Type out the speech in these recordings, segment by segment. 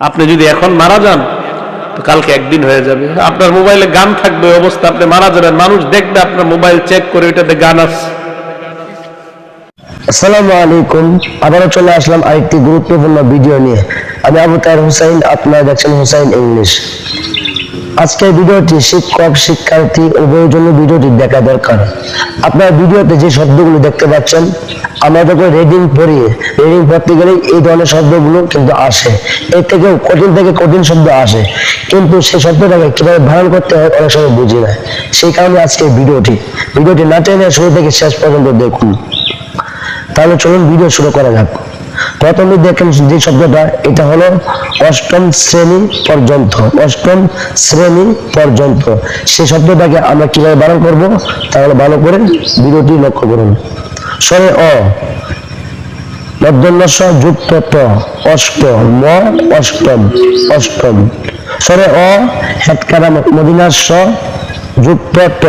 আপনি যদি এখন মারা যান কালকে একদিন হয়ে যাবে। আপনার মোবাইলে গান থাকবে অবস্থা, আপনি মারা যাবেন। মানুষ দেখবে আপনার মোবাইল চেক করে ওইটাতে গান আছে আসসালামু আলাইকুম। আবারও চলে আসলাম আরেকটি গুরুত্বপূর্ণ ভিডিও নিয়ে। আমি আবু তাহের হুসাইন, আপনার দেখছেন হুসাইন ইংলিশ। আজকের ভিডিওটি শিক্ষক, শিক্ষার্থী উভয়ের জন্য ভিডিওটি দেখা দরকার। আপনার ভিডিওতে যে শব্দগুলো দেখতে পাচ্ছেন, আমরা যখন রিডিং পড়ি রিডিং পড়তে গেলে এই ধরনের শব্দগুলো কিন্তু আসে। এর থেকে কঠিন থেকে কঠিন শব্দ আসে। কিন্তু সেই শব্দটাকে কীভাবে ধারণ করতে হয়, অনেক সময় বুঝি না। সেই কারণে আজকের ভিডিওটি। ভিডিওটি না টেনে শুরু থেকে শেষ পর্যন্ত দেখুন। তাহলে চলুন ভিডিও শুরু করা যাক। প্রথমে দেখেন যে শব্দটা, এটা হলো অষ্টম শ্রেণি পর্যন্ত, অষ্টম শ্রেণি পর্যন্ত। সেই শব্দটাকে আমরা কীভাবে বানান করব? তাহলে ভালো করে ভিডিওটি লক্ষ্য করুন। স্বরে অ মধ্যন্যস্ব যুক্ত ট অষ্ট, ম, অষ্টম অষ্টম। স্বরে অ হেটকারা মদিনার স যুক্ত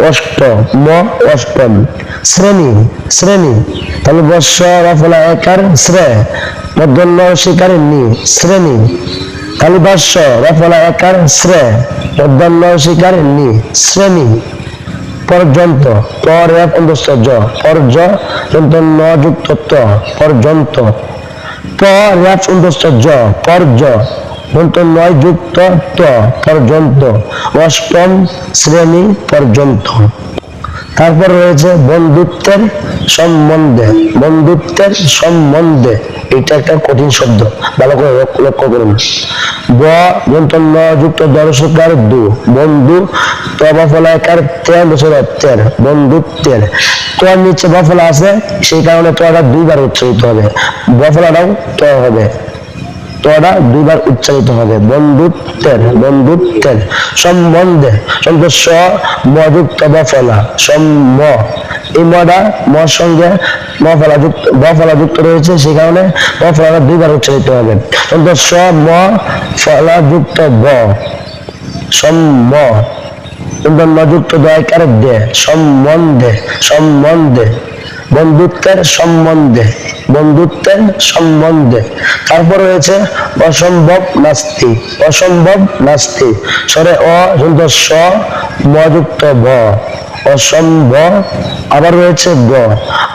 অষ্ট, ম, অষ্টম। শ্রেণি শ্রেণি। তাহলে বর্ষ, রফলা, একার শ্রে। মধ্যন্য শিকারের নি, শ্রেণি। কালিবাস্য রফলা, একার শ্রে। মধ্যন্য শিকারের নি, শ্রেণি। পর্যন্ত পর এক অন্তস্থ, জ। পর্য যন্ত ন যুক্ত ত পর্যন্ত, প র্যাপ অন্তস্থ পর্য যন্ত নয় যুক্ত ত পর্যন্ত, অষ্টম শ্রেণি পর্যন্ত। তারপর রয়েছে বন্ধুত্বের সম্বন্ধে বন্ধুত্বের সম্বন্ধে। এটা একটা কঠিন শব্দ, ভালো করে লক্ষ্য- করুন। ব যন্ত যুক্ত দর্শকার দু, বন্ধু তবা ফলাকার তের বছর তের, বন্ধুত্বের। তোর নিচে বফলা আছে, সেই কারণে তোরা দুইবার উচ্চারিত হবে। বফলাটাও ত হবে। তোরা দুইবার উচ্চারিত হবে। বন্ধুত্বের বন্ধুত্বের সম্বন্ধে শব্দ স মযুক্ত বফলা সম ম এই মডা মর সঙ্গে যুক্ত, বফলা যুক্ত রয়েছে, সেই কারণে বফলাটা দুইবার উচ্চারিত হবে। শব্দ স ম, ফলা যুক্ত ব সম ম কিন্তু নযুক্ত দয়কার দে সম্বন্ধে সম্বন্ধে। বন্ধুত্বের সম্বন্ধে বন্ধুত্বের সম্বন্ধে। তারপর রয়েছে, অসম্ভব নাস্তি অসম্ভব নাস্তি। স্বরে অ, সুন্দর স মযুক্ত ব, অসম্ভব। আবার রয়েছে গ,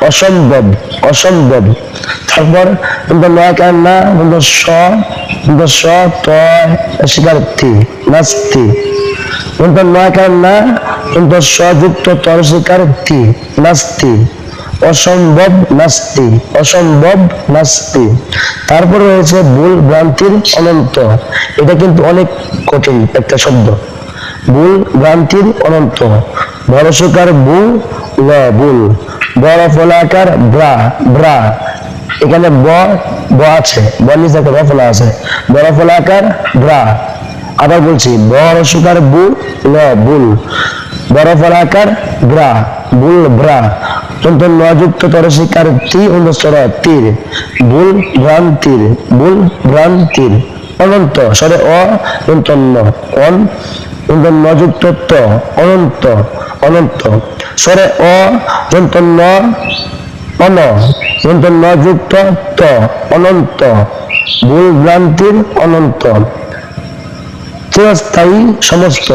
অসম্ভব অসম্ভব। তারপর কিন্তু নয়কার না কিন্তু স কিন্তু স তয় শিকার্থী নাস্তি। কিন্তু নয়কার না কিন্তু সযুক্ত তরসিকার্থী নাস্তি। অসম্ভব নাস্তি অসম্ভব নাস্তি। তারপর রয়েছে ভুল ভ্রান্তির অনন্ত। এটা কিন্তু অনেক কঠিন একটা শব্দ। ভুল ভ্রান্তির অনন্ত। ভরসকার বু ল বুল বড় ফলাকার ব্রা ব্রা এখানে ব ব আছে। ব নিচে একটা ফলা আছে। বড় ফলাকার ব্রা আবার বলছি বড় সুকার বু ল বুল বড় ফলাকার ব্রা বুল ব্রা অত্যন্ত নযুক্ত তরসিকার তি অনুসর তীর, বুল ভ্রান্তির বুল ভ্রান্তির অনন্ত, সরে অন্তন্য অন কিন্তু নযুক্ত ত, অনন্ত অনন্ত। সরে অ যন্তন্য অন কিন্তু নযুক্ত ত, অনন্ত। ভুল ভ্রান্তির অনন্ত। চিরস্থায়ী সমস্ত।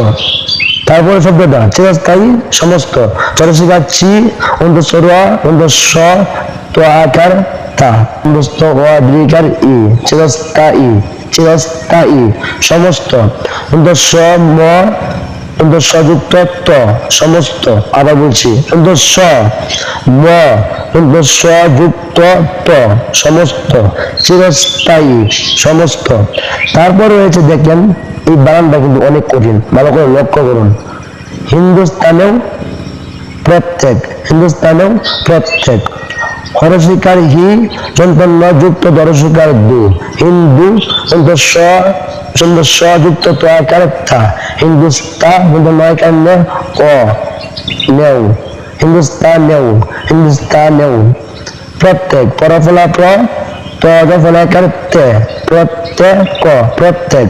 তারপরে শব্দটা চিরস্থায়ী সমস্ত চরসিকা চি অন্ত সরুয়া অন্ত স তো। আকার তা ই। সমস্ত। অন্ত ম। অন্ত সযুক্ত ত। সমস্ত, আবার বলছি। অন্ত স ম। অন্ত সযুক্ত ত। সমস্ত। চিরস্থায়ী, সমস্ত। তারপর রয়েছে, দেখেন এই বানানটা কিন্তু অনেক কঠিন। ভালো করে লক্ষ্য করুন। হিন্দুস্তানেও প্রত্যেক হিন্দুস্তানেও প্রত্যেক হরশিকার হি সম্পন্ন যুক্ত দরশিকার দু, হিন্দু সুন্দর সযুক্ত তো আকার থা ক, নেও। হিন্দুস্তান নেও হিন্দুস্তান নেও। প্রত্যেক পরফলা প্র তে প্রত্যেক প্রত্যেক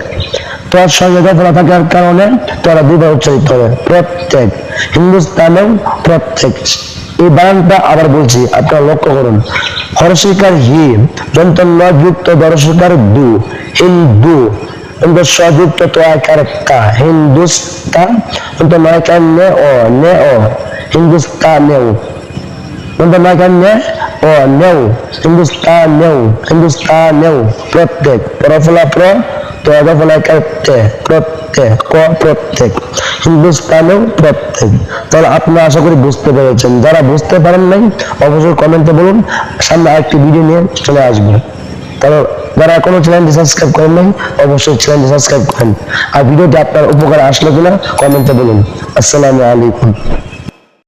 তোর সঙ্গে দফলা থাকার কারণে তোরা দুবার উচ্চারিত হবে। প্রত্যেক হিন্দুস্তানেও প্রত্যেক। এই বানানটা আবার বলছি, আপনারা লক্ষ্য করুন। হরশিকার হি যন্ত্রণ যুক্ত দর্শকার দু, হিন্দু। কিন্তু সযুক্ত তো আকার কা হিন্দুস্তান কিন্তু নয়কার নে ও নে ও হিন্দুস্তানেও কিন্তু নয়কার নে ও, নেও হিন্দুস্তানেও হিন্দুস্তানেও প্রত্যেক। প্রফলা প্র প্রত্যেক প্রত্যেক প্রত্যেক তাহলে আশা করি বুঝতে পেরেছেন। যারা বুঝতে পারেন নাই, অবশ্যই কমেন্টে বলুন। সামনে আরেকটি ভিডিও নিয়ে চলে আসবে। তাহলে যারা এখনও চ্যানেলটি সাবস্ক্রাইব করেন নাই, অবশ্যই চ্যানেলটি সাবস্ক্রাইব করেন। আর ভিডিওটি আপনার উপকার আসলে কিনা, কমেন্টে বলুন। আসসালামু আলাইকুম।